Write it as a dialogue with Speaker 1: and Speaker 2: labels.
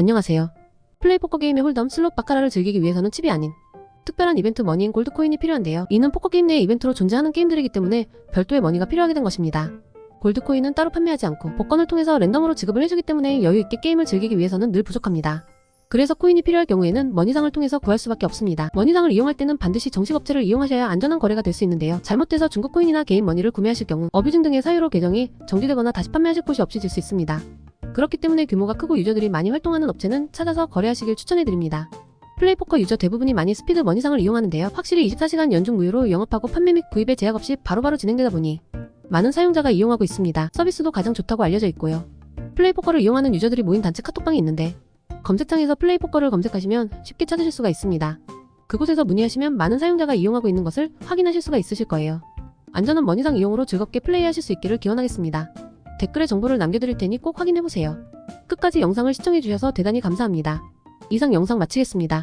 Speaker 1: 안녕하세요. 플레이 포커 게임의 홀덤 슬롯 바카라를 즐기기 위해서는 칩이 아닌 특별한 이벤트 머니인 골드코인이 필요한데요. 이는 포커 게임 내의 이벤트로 존재하는 게임들이기 때문에 별도의 머니가 필요하게 된 것입니다. 골드코인은 따로 판매하지 않고 복권을 통해서 랜덤으로 지급을 해주기 때문에 여유있게 게임을 즐기기 위해서는 늘 부족합니다. 그래서 코인이 필요할 경우에는 머니상을 통해서 구할 수밖에 없습니다. 머니상을 이용할 때는 반드시 정식업체를 이용하셔야 안전한 거래가 될 수 있는데요. 잘못돼서 중국 코인이나 개인 머니를 구매하실 경우 어뷰징 등의 사유로 계정이 정지되거나 다시 판매하실 곳이 없어질 수 있습니다. 그렇기 때문에 규모가 크고 유저들이 많이 활동하는 업체는 찾아서 거래하시길 추천해드립니다. 플레이포커 유저 대부분이 많이 스피드 머니상을 이용하는데요. 확실히 24시간 연중 무휴로 영업하고 판매 및 구입에 제약 없이 바로바로 진행되다 보니 많은 사용자가 이용하고 있습니다. 서비스도 가장 좋다고 알려져 있고요. 플레이포커를 이용하는 유저들이 모인 단체 카톡방이 있는데 검색창에서 플레이포커를 검색하시면 쉽게 찾으실 수가 있습니다. 그곳에서 문의하시면 많은 사용자가 이용하고 있는 것을 확인하실 수가 있으실 거예요. 안전한 머니상 이용으로 즐겁게 플레이하실 수 있기를 기원하겠습니다. 댓글에 정보를 남겨드릴 테니 꼭 확인해보세요. 끝까지 영상을 시청해주셔서 대단히 감사합니다. 이상 영상 마치겠습니다.